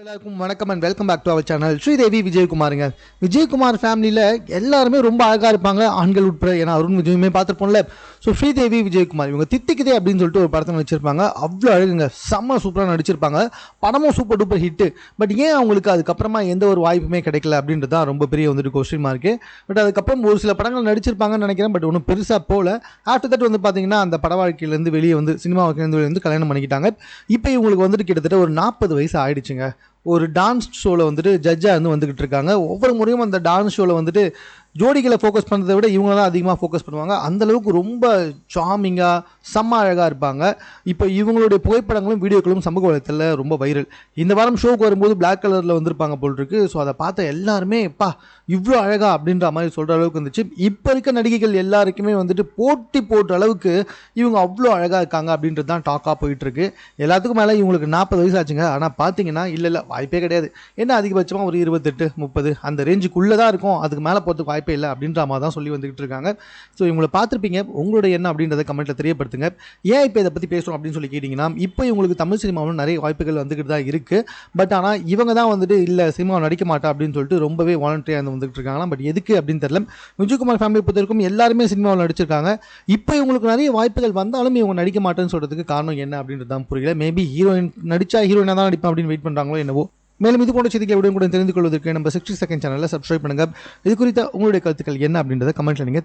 எல்லாருக்கும் வணக்கம் and welcome back to our channel Sridevi விஜயகுமாருங்க. Vijayakumar ஃபேமிலியில் எல்லாருமே ரொம்ப அழகாக இருப்பாங்க. ஆண்கள் உட்பட ஏன்னா அருண் விஜயுமே பார்த்துருப்போம்ல. ஸோ ஸ்ரீதேவி விஜயகுமார் இவங்க தித்திக்குதே அப்படின்னு சொல்லிட்டு ஒரு படத்தை நடிச்சிருப்பாங்க. அவ்வளோ அழகுங்க. செம்ம சூப்பராக நடிச்சிருப்பாங்க. படமும் சூப்பர் டூப்பர் ஹிட்டு பட் ஏன் அவங்களுக்கு அதுக்கப்புறமா எந்த ஒரு வாய்ப்புமே கிடைக்கல அப்படின்றது தான் ரொம்ப பெரிய வந்துட்டு கொஸ்டின் மார்க்கு பட் அதுக்கப்புறம் ஒரு சில படங்கள் நடிச்சிருப்பாங்கன்னு நினைக்கிறேன். பட் ஒன்றும் பெருசாக போகல. ஆஃப்டர் தட் வந்து பார்த்தீங்கன்னா அந்த பட வாழ்க்கையிலேருந்து வெளியே வந்து சினிமா வாழ்க்கையிலேருந்து வெளியே வந்து கல்யாணம் பண்ணிக்கிட்டாங்க. இப்போ இவங்களுக்கு வந்துட்டு கிட்டத்தட்ட ஒரு நாற்பது வயசு ஆயிடுச்சுங்க. ஒரு டான்ஸ் ஷோவில் வந்துட்டு ஜட்ஜாக இருந்து வந்துக்கிட்டு இருக்காங்க. ஒவ்வொரு முறையும் அந்த டான்ஸ் ஷோவில் வந்துட்டு ஜோடிகளை ஃபோக்கஸ் பண்ணுறதை விட இவங்க தான் அதிகமாக ஃபோக்கஸ் பண்ணுவாங்க. அந்த அளவுக்கு ரொம்ப சாமிங்காக செம்ம அழகாக இருப்பாங்க. இப்போ இவங்களுடைய புகைப்படங்களும் வீடியோக்களும் சமூக வலைத்தளத்தில் ரொம்ப வைரல் இந்த வாரம் ஷோக்கு வரும்போது பிளாக் கலரில் வந்திருப்பாங்க போல் இருக்கு ஸோ அதை பார்த்த எல்லாருமே எப்பா இவ்வளோ அழகா! அப்படின்ற மாதிரி சொல்கிற அளவுக்கு இருந்துச்சு இப்போ இருக்க நடிகைகள் எல்லாருக்குமே வந்துட்டு போட்டி போட்ட அளவுக்கு இவங்க அவ்வளோ அழகாக இருக்காங்க அப்படின்றது தான் டாக்காக போயிட்டுருக்கு. எல்லாத்துக்கும் மேலே இவங்களுக்கு நாற்பது வயசு ஆச்சுங்க. ஆனால் பார்த்தீங்கன்னா இல்லை இல்லை வாய்ப்பே கிடையாது. என்ன அதிகபட்சமாக ஒரு இருபத்தெட்டு முப்பது அந்த ரேஞ்சுக்குள்ளே தான் இருக்கும். அதுக்கு மேலே போகிறதுக்கு வாய்ப்பே இல்லை அப்படின்ற மாதிரி தான் சொல்லி வந்துக்கிட்டு இருக்காங்க. ஸோ இவங்களை பார்த்துருப்பீங்க. உங்களோட என்ன அப்படின்றத கமெண்ட்டில் பயன்படுத்துங்க. ஏன் இப்போ இதை பற்றி பேசுகிறோம் அப்படின்னு சொல்லி கேட்டிங்கன்னா இப்போ இவங்களுக்கு தமிழ் சினிமாவில் நிறைய வாய்ப்புகள் வந்துக்கிட்டு தான் இருக்குது பட் ஆனால் இவங்க தான் வந்துட்டு இல்லை சினிமாவில் நடிக்க மாட்டா அப்படின்னு சொல்லிட்டு ரொம்பவே வாலண்டியாக வந்து வந்துட்டு இருக்காங்களா பட் எதுக்கு அப்படின்னு தெரியல. விஜயகுமார் ஃபேமிலி பொறுத்தவரைக்கும் எல்லாருமே சினிமாவில் நடிச்சிருக்காங்க. இப்போ இவங்களுக்கு நிறைய வாய்ப்புகள் வந்தாலும் இவங்க நடிக்க மாட்டேன்னு சொல்கிறதுக்கு காரணம் என்ன அப்படின்றது தான் புரியல. மேபி ஹீரோயின் நடிச்சா ஹீரோயினாக தான் நடிப்பேன் அப்படின்னு வெயிட் பண்ணுறாங்களோ என்னவோ. மேலும் இது போன்ற செய்திகளை கூட தெரிந்து கொள்வதற்கு நம்ம சிக்ஸ்டி செகண்ட் சேனலில் சப்ஸ்கிரைப் பண்ணுங்க. இது குறித்த உங்களுடைய கருத்துக்கள் என்ன அப்படின்றத கமெண்ட்ல நீங்கள்